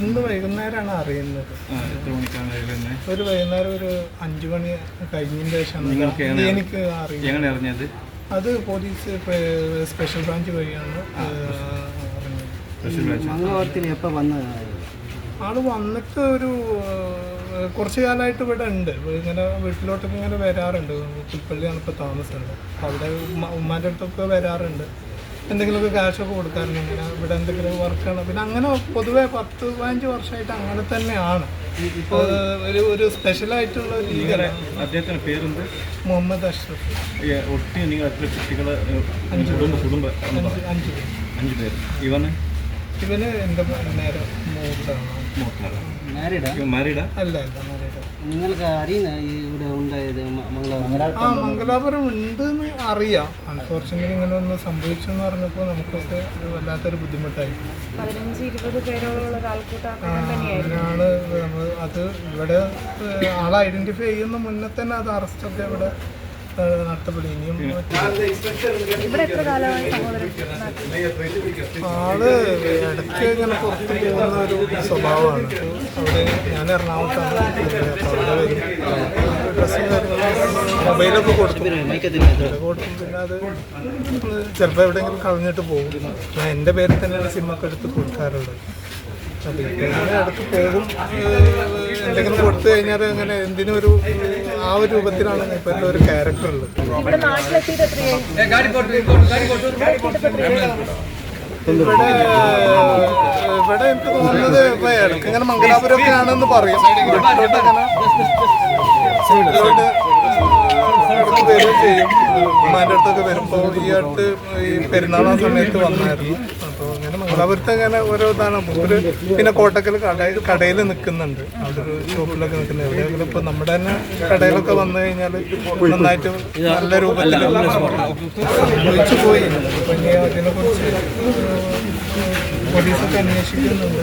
ഇന്ന് വൈകുന്നേരമാണ് അറിയുന്നത്. ആ, എത്ര മണിക്കാണ് അറിയുന്നത് ഒരു വൈകുന്നേരം ഒരു അഞ്ചു മണി കഴിഞ്ഞതിന് ശേഷമാണ്. എനിക്ക് അറിയാം അറിഞ്ഞത്? അത് പോലീസ് സ്പെഷ്യൽ ബ്രാഞ്ച് വഴിയാണ് ആൾ വന്നിട്ട് ഒരു കുറച്ച് കാലമായിട്ട് ഇവിടെ ഉണ്ട്. ഇങ്ങനെ വീട്ടിലോട്ടൊക്കെ ഇങ്ങനെ വരാറുണ്ട്. പുൽപ്പള്ളിയാണ് ഇപ്പോൾ താമസമുണ്ട് അപ്പോൾ അവിടെ ഉമ്മാന്റെ ഉമ്മാന്റെ അടുത്തൊക്കെ വരാറുണ്ട്. എന്തെങ്കിലുമൊക്കെ കാശൊക്കെ കൊടുക്കാറുണ്ട് ഇങ്ങനെ ഇവിടെ എന്തെങ്കിലും വർക്കാണ് പിന്നെ അങ്ങനെ പൊതുവേ പത്ത് പതിനഞ്ച് വർഷമായിട്ട് അങ്ങനെ തന്നെയാണ്. ഇപ്പോൾ ഒരു ഒരു സ്പെഷ്യലായിട്ടുള്ള ഭീകര രീതിയല്ല. പേരുണ്ട് പേരെന്ത്? മുഹമ്മദ് അഷ്റഫ്. ഒട്ടി നിങ്ങൾ എത്ര കുട്ടികളെ? അഞ്ച് കുടുംബ കുടുംബ അഞ്ച് അഞ്ച് പേര്. അഞ്ച് പേര്. ഇവന്? ഇവന് എന്റെ നേരെ മൂത്താണ് മൂത്താണ് മാരീഡാ മാരീഡാ അല്ല അല്ല മാരീഡ് നിങ്ങൾക്ക് അറിയുന്ന ഈ ഇവിടെ ആ മംഗലാപുരം ഉണ്ടെന്ന് അറിയാം. അൺഫോർച്ചുനേറ്റ്ലി ഇങ്ങനെ ഒന്ന് സംഭവിച്ചു എന്ന് പറഞ്ഞപ്പോൾ നമുക്കൊക്കെ ഒരു വല്ലാത്തൊരു ബുദ്ധിമുട്ടായി. അങ്ങനെയാണ് നമ്മൾ അത് ഇവിടെ ആളെ ഐഡന്റിഫൈ ചെയ്യുന്ന മുന്നേ തന്നെ അത് അറസ്റ്റൊക്കെ ഇവിടെ ഏഹ്, നടത്തപ്പെടും. ഇനിയും ഇവിടെ എത്ര കാലമായി സഹോദരൻ ആൾ ഇടയ്ക്ക് ഇങ്ങനെ പുറത്ത് പോകുന്ന ഒരു സ്വഭാവമാണ്. അവിടെ ഞാൻ എറണാകുളത്താണ്. അപ്പോൾ അവിടെ മൊബൈലൊക്കെ കൊടുക്കും. പിന്നെ അത് ചിലപ്പോൾ എവിടെയെങ്കിലും കളഞ്ഞിട്ട് പോകും. ഞാൻ എന്റെ പേരിൽ തന്നെയാണ് സിമ്മൊക്കെ ഒക്കെ എടുത്ത് കൊടുക്കാറുള്ളത്. ഇങ്ങനെ അടുത്ത് പോകും. എന്തെങ്കിലും കൊടുത്തു കഴിഞ്ഞാൽ അങ്ങനെ എന്തിനും ഒരു ആ ഒരു രൂപത്തിലാണ് എന്റെ ഒരു ക്യാരക്ടർ ഉള്ളത്. ഇവിടെ ഇവിടെ എനിക്ക് തോന്നുന്നത് ഇപ്പൊ ഇടയ്ക്ക് ഇങ്ങനെ മംഗലാപുരമൊക്കെ ആണെന്ന് പറയും. അങ്ങനെ വീട്ടിലോട്ട് ചെയ്യും. അടുത്തൊക്കെ വരുമ്പോൾ ഈ അടുത്ത് ഈ പെരുന്നാൾ സമയത്ത് വന്നായിരുന്നു. അപ്പോൾ അങ്ങനെ മംഗളാപുരത്ത് അങ്ങനെ ഓരോ ഇതാണ്. ഒരു പിന്നെ കോട്ടക്കൽ കടയിൽ കടയിൽ നിൽക്കുന്നുണ്ട്. അവിടെ ഷോപ്പിലൊക്കെ നിൽക്കുന്നത് എവിടെയെങ്കിലും ഇപ്പോൾ നമ്മുടെ തന്നെ കടയിലൊക്കെ വന്നു കഴിഞ്ഞാൽ നന്നായിട്ട് നല്ല രൂപത്തിൽ ഒഴിച്ചു പോയി. അപ്പോൾ ഇനി അതിനെക്കുറിച്ച് പോലീസൊക്കെ അന്വേഷിക്കുന്നുണ്ട്.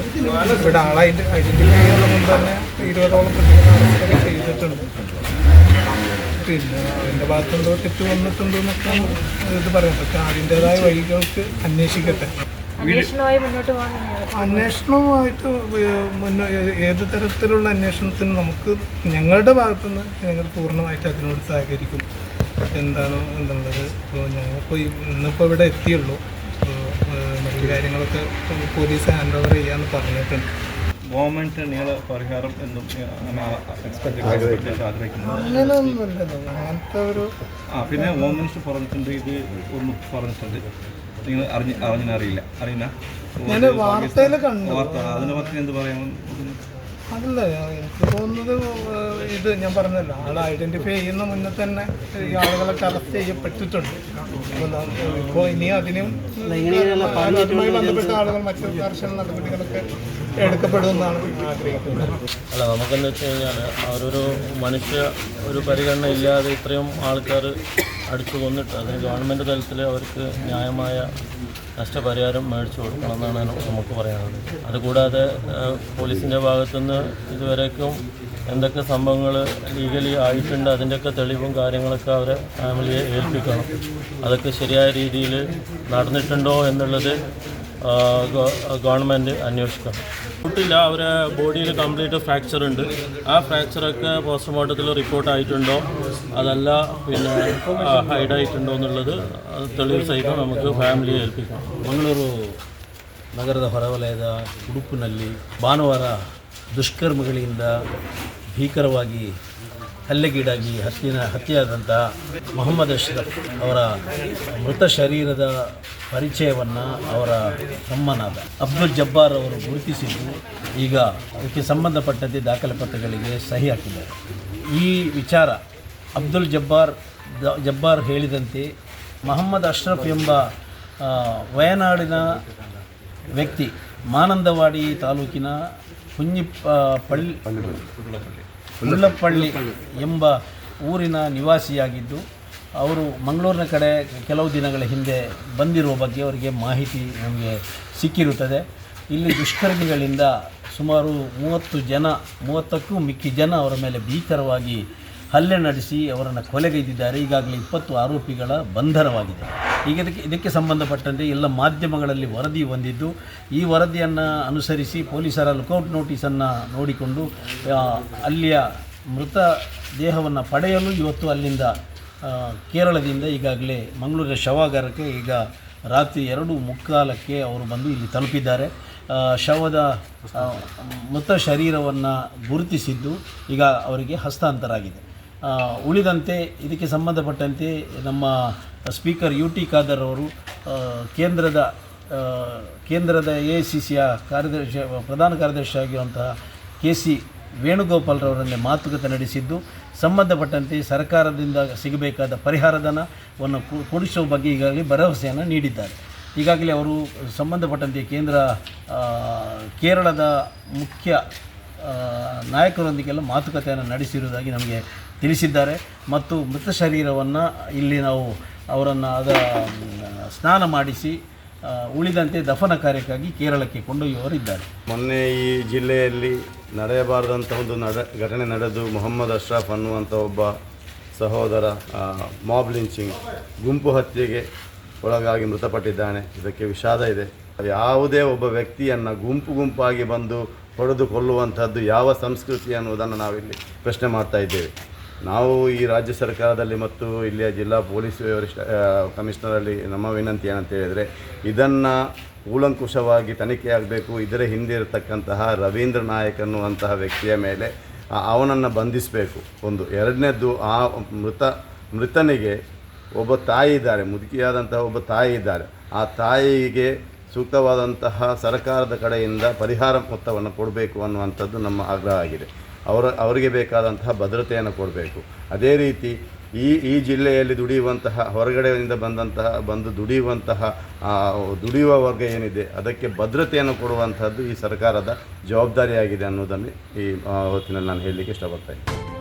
ഇവിടെ ആളായിട്ട് ചെയ്യുന്നതുകൊണ്ട് മുമ്പ് തന്നെ ഇരുപതോളം പ്രതികളെ അറസ്റ്റൊക്കെ ചെയ്തിട്ടുണ്ട്. പിന്നെ അതിന്റെ ഭാഗത്തുണ്ടോ തെറ്റ് വന്നിട്ടുണ്ടോ എന്നൊക്കെ ഇത് പറയാം. പക്ഷെ അതിന്റെതായ വഴികൾക്ക് അന്വേഷിക്കട്ടെ. അന്വേഷണവുമായിട്ട് മുന്നേ ഏത് തരത്തിലുള്ള അന്വേഷണത്തിന് നമുക്ക് ഞങ്ങളുടെ ഭാഗത്തുനിന്ന് ഞങ്ങൾ പൂർണമായിട്ട് അതിനോട് സഹകരിക്കും. എന്താണോ എന്നുള്ളത് ഇപ്പോൾ ഞങ്ങളിപ്പോൾ ഇന്നിപ്പോൾ ഇവിടെ എത്തിയുള്ളൂ. മറ്റു കാര്യങ്ങളൊക്കെ പോലീസ് ഹാൻഡ് ഓവർ ചെയ്യാമെന്ന് പറഞ്ഞിട്ടുണ്ട്. ഗവൺമെന്റ് നിങ്ങൾ പരിഹാരം എന്നും എക്സ്പെക്ട് ആഗ്രഹിക്കുന്നു അങ്ങനെയൊന്നുമല്ലല്ലോ. അങ്ങനത്തെ ഒരു ആ പിന്നെ ഹോം മിനിസ്റ്റർ പറഞ്ഞിട്ടുണ്ട് ഇത് ഒന്ന് പറഞ്ഞിട്ടുണ്ട്. നിങ്ങൾ അറിഞ്ഞ അറിഞ്ഞറിയില്ല അറിയില്ല? വാർത്തയിൽ കണ്ടു. വാർത്ത അതിനെ പറ്റി എന്ത് പറയാൻ അതല്ല എനിക്ക് തോന്നുന്നത് ഇത് ഞാൻ പറഞ്ഞല്ലോ ആളെ ഐഡന്റിഫൈ ചെയ്യുന്ന മുന്നേ തന്നെ ഈ ആളുകളൊക്കെ അറസ്റ്റ് ചെയ്യപ്പെട്ടിട്ടുണ്ട്. അപ്പോൾ ഇപ്പോൾ ഇനി അതിനും അതുമായി ബന്ധപ്പെട്ട ആളുകൾ മറ്റു കർശന നടപടികളൊക്കെ എടുക്കപ്പെടുമെന്നാണ് ആഗ്രഹിക്കുന്നത് അല്ല നമുക്കെന്ന് വെച്ച് കഴിഞ്ഞാൽ അവരൊരു മനുഷ്യ ഒരു പരിഗണന ഇല്ലാതെ ഇത്രയും ആൾക്കാർ അടിച്ചു കൊന്നിട്ട് അതിന് ഗവൺമെന്റ് തലത്തിൽ അവർക്ക് ന്യായമായ നഷ്ടപരിഹാരം മേടിച്ചു കൊടുക്കണം എന്നാണ് നമുക്ക് പറയാനുള്ളത്. അതുകൂടാതെ പോലീസിന്റെ ഭാഗത്തുനിന്ന് ഇതുവരേക്കും എന്തൊക്കെ സംഭവങ്ങൾ ലീഗലി ആയിട്ടുണ്ട് അതിന്റെയൊക്കെ തെളിവും കാര്യങ്ങളൊക്കെ അവരെ ഫാമിലിയെ ഏൽപ്പിക്കണം. അതൊക്കെ ശരിയായ രീതിയിൽ നടന്നിട്ടുണ്ടോ എന്നുള്ളത് ഗവൺമെന്റ് അന്വേഷിക്കണം. കുട്ടില്ല അവരെ ബോഡിയിൽ കംപ്ലീറ്റ് ഫ്രാക്ചർ ഉണ്ട്. ആ ഫ്രാക്ചറൊക്കെ പോസ്റ്റ്മോർട്ടത്തിൽ റിപ്പോർട്ട് ആയിട്ടുണ്ടോ? അതല്ല പിന്നെ ഹൈഡ് ആയിട്ടുണ്ടോ എന്നുള്ളത് തെളിവ് സഹിതം നമുക്ക് ഫാമിലിയെ ഏൽപ്പിക്കാം മംഗളൂരു ನಗರದ ಹೊರವಲಯದ ഉടുപ്പിനല്ലി ഭാനുവാര ದುಷ್ಕರ್ಮಗಳಿಂದ ಭೀಕರವಾಗಿ ಹಲ್ಲೆಗೀಡಾಗಿ ಹತ್ಯೆ ಹತ್ಯೆಯಾದಂತಹ ಮೊಹಮ್ಮದ್ ಅಶ್ರಫ್ ಅವರ ಮೃತ ಶರೀರದ ಪರಿಚಯವನ್ನು ಅವರ ತಮ್ಮನಾದ ಅಬ್ದುಲ್ ಜಬ್ಬಾರ್ ಅವರು ಗುರುತಿಸಿದ್ದು ಈಗ ಅದಕ್ಕೆ ಸಂಬಂಧಪಟ್ಟಂತೆ ದಾಖಲೆ ಪತ್ರಗಳಿಗೆ ಸಹಿ ಹಾಕಿದ್ದಾರೆ. ಈ ವಿಚಾರ ಅಬ್ದುಲ್ ಜಬ್ಬಾರ್ ಜಬ್ಬಾರ್ ಹೇಳಿದಂತೆ ಮೊಹಮ್ಮದ್ ಅಶ್ರಫ್ ಎಂಬ ವಯನಾಡಿನ ವ್ಯಕ್ತಿ ಮಾನಂದವಾಡಿ ತಾಲೂಕಿನ ಕುഞ്ഞി ಪಳ್ಳಿ ಉಳ್ಳಪಳ್ಳಿ ಎಂಬ ಊರಿನ ನಿವಾಸಿಯಾಗಿದ್ದು ಅವರು ಮಂಗಳೂರಿನ ಕಡೆ ಕೆಲವು ದಿನಗಳ ಹಿಂದೆ ಬಂದಿರುವ ಬಗ್ಗೆ ಅವರಿಗೆ ಮಾಹಿತಿ ನಮಗೆ ಸಿಕ್ಕಿರುತ್ತದೆ. ಇಲ್ಲಿ ದುಷ್ಕರ್ಮಿಗಳಿಂದ ಸುಮಾರು ಮೂವತ್ತು ಜನ ಮೂವತ್ತಕ್ಕೂ ಮಿಕ್ಕಿ ಜನ ಅವರ ಮೇಲೆ ಭೀಕರವಾಗಿ ಹಲ್ಲೆ ನಡೆಸಿ ಅವರನ್ನು ಕೊಲೆಗೈದಿದ್ದಾರೆ. ಈಗಾಗಲೇ ಇಪ್ಪತ್ತು ಆರೋಪಿಗಳ ಬಂಧನವಾಗಿದೆ. ಈಗ ಇದಕ್ಕೆ ಇದಕ್ಕೆ ಸಂಬಂಧಪಟ್ಟಂತೆ ಎಲ್ಲ ಮಾಧ್ಯಮಗಳಲ್ಲಿ ವರದಿ ಬಂದಿದ್ದು, ಈ ವರದಿಯನ್ನು ಅನುಸರಿಸಿ ಪೊಲೀಸರ ಲುಕೌಟ್ ನೋಟಿಸನ್ನು ನೋಡಿಕೊಂಡು ಅಲ್ಲಿಯ ಮೃತ ದೇಹವನ್ನು ಪಡೆಯಲು ಇವತ್ತು ಅಲ್ಲಿಂದ ಕೇರಳದಿಂದ ಈಗಾಗಲೇ ಮಂಗಳೂರಿನ ಶವಾಗಾರಕ್ಕೆ ಈಗ ರಾತ್ರಿ ಎರಡು ಮುಕ್ಕಾಲಕ್ಕೆ ಅವರು ಬಂದು ಇಲ್ಲಿ ತಲುಪಿದ್ದಾರೆ. ಶವದ ಮೃತ ಶರೀರವನ್ನು ಗುರುತಿಸಿದ್ದು ಈಗ ಅವರಿಗೆ ಹಸ್ತಾಂತರ ಆಗಿದೆ ಉಳಿದಂತೆ ಇದಕ್ಕೆ ಸಂಬಂಧಪಟ್ಟಂತೆ ನಮ್ಮ ಸ್ಪೀಕರ್ ಯು ಟಿ ಖಾದರ್ ಅವರು ಕೇಂದ್ರದ ಕೇಂದ್ರದ ಎ ಐ ಸಿ ಸಿಯ ಕಾರ್ಯದರ್ಶಿ, ಪ್ರಧಾನ ಕಾರ್ಯದರ್ಶಿ ಆಗಿರುವಂತಹ ಕೆ ಸಿ ವೇಣುಗೋಪಾಲ್ರವರನ್ನೇ ಮಾತುಕತೆ ನಡೆಸಿದ್ದು, ಸಂಬಂಧಪಟ್ಟಂತೆ ಸರ್ಕಾರದಿಂದ ಸಿಗಬೇಕಾದ ಪರಿಹಾರಧನವನ್ನು ಕೊಡಿಸುವ ಬಗ್ಗೆ ಈಗಾಗಲೇ ಭರವಸೆಯನ್ನು ನೀಡಿದ್ದಾರೆ. ಈಗಾಗಲೇ ಅವರು ಸಂಬಂಧಪಟ್ಟಂತೆ ಕೇಂದ್ರ ಕೇರಳದ ಮುಖ್ಯ ನಾಯಕರೊಂದಿಗೆಲ್ಲ ಮಾತುಕತೆಯನ್ನು ನಡೆಸಿರುವುದಾಗಿ ನಮಗೆ ತಿಳಿಸಿದ್ದಾರೆ. ಮತ್ತು ಮೃತ ಶರೀರವನ್ನು ಇಲ್ಲಿ ನಾವು ಅವರನ್ನು ಅದ ಸ್ನಾನ ಮಾಡಿಸಿ ಉಳಿದಂತೆ ದಫನ ಕಾರ್ಯಕ್ಕಾಗಿ ಕೇರಳಕ್ಕೆ ಕೊಂಡೊಯ್ಯುವವರಿದ್ದಾರೆ. ಮೊನ್ನೆ ಈ ಜಿಲ್ಲೆಯಲ್ಲಿ ನಡೆಯಬಾರದಂಥ ಒಂದು ನಡ, ಘಟನೆ ನಡೆದು ಮೊಹಮ್ಮದ್ ಅಶ್ರಫ್ ಅನ್ನುವಂಥ ಒಬ್ಬ ಸಹೋದರ ಮಾಬ್ ಲಿಂಚಿಂಗ್ ಗುಂಪು ಹತ್ಯೆಗೆ ಒಳಗಾಗಿ ಮೃತಪಟ್ಟಿದ್ದಾನೆ. ಇದಕ್ಕೆ ವಿಷಾದ ಇದೆ. ಯಾವುದೇ ಒಬ್ಬ ವ್ಯಕ್ತಿಯನ್ನು ಗುಂಪು ಗುಂಪಾಗಿ ಬಂದು ಹೊಡೆದು ಕೊಲ್ಲುವಂಥದ್ದು ಯಾವ ಸಂಸ್ಕೃತಿ ಅನ್ನುವುದನ್ನು ನಾವಿಲ್ಲಿ ಪ್ರಶ್ನೆ ಮಾಡ್ತಾ ಇದ್ದೇವೆ. ನಾವು ಈ ರಾಜ್ಯ ಸರ್ಕಾರದಲ್ಲಿ ಮತ್ತು ಇಲ್ಲಿಯ ಜಿಲ್ಲಾ ಪೊಲೀಸ್ ವರಿಷ್ಠ ಕಮಿಷನರಲ್ಲಿ ನಮ್ಮ ವಿನಂತಿ ಏನಂತ ಹೇಳಿದರೆ, ಇದನ್ನು ಕೂಲಂಕುಷವಾಗಿ ತನಿಖೆಯಾಗಬೇಕು ಇದರ ಹಿಂದೆ ಇರತಕ್ಕಂತಹ ರವೀಂದ್ರ ನಾಯಕ್ ಅನ್ನುವಂತಹ ವ್ಯಕ್ತಿಯ ಮೇಲೆ ಅವನನ್ನು ಬಂಧಿಸಬೇಕು. ಒಂದು, ಎರಡನೇದ್ದು, ಆ ಮೃತ, ಮೃತನಿಗೆ ಒಬ್ಬ ತಾಯಿ ಇದ್ದಾರೆ. ಮುದುಕಿಯಾದಂತಹ ಒಬ್ಬ ತಾಯಿ ಇದ್ದಾರೆ. ಆ ತಾಯಿಗೆ ಸೂಕ್ತವಾದಂತಹ ಸರ್ಕಾರದ ಕಡೆಯಿಂದ ಪರಿಹಾರ ಮೊತ್ತವನ್ನು ಕೊಡಬೇಕು ಅನ್ನುವಂಥದ್ದು ನಮ್ಮ ಆಗ್ರಹ ಆಗಿದೆ. ಅವರ, ಅವರಿಗೆ ಬೇಕಾದಂತಹ ಭದ್ರತೆಯನ್ನು ಕೊಡಬೇಕು. ಅದೇ ರೀತಿ ಈ ಈ ಜಿಲ್ಲೆಯಲ್ಲಿ ದುಡಿಯುವಂತಹ, ಹೊರಗಡೆಯಿಂದ ಬಂದಂತಹ, ಬಂದು ದುಡಿಯುವಂತಹ ದುಡಿಯುವ ವರ್ಗ ಏನಿದೆ, ಅದಕ್ಕೆ ಭದ್ರತೆಯನ್ನು ಕೊಡುವಂಥದ್ದು ಈ ಸರ್ಕಾರದ ಜವಾಬ್ದಾರಿಯಾಗಿದೆ ಅನ್ನೋದನ್ನು ಈ ಹೊತ್ತಿನಲ್ಲಿ ನಾನು ಹೇಳಲಿಕ್ಕೆ ಇಷ್ಟಪಡ್ತಾ ಇದ್ದೀನಿ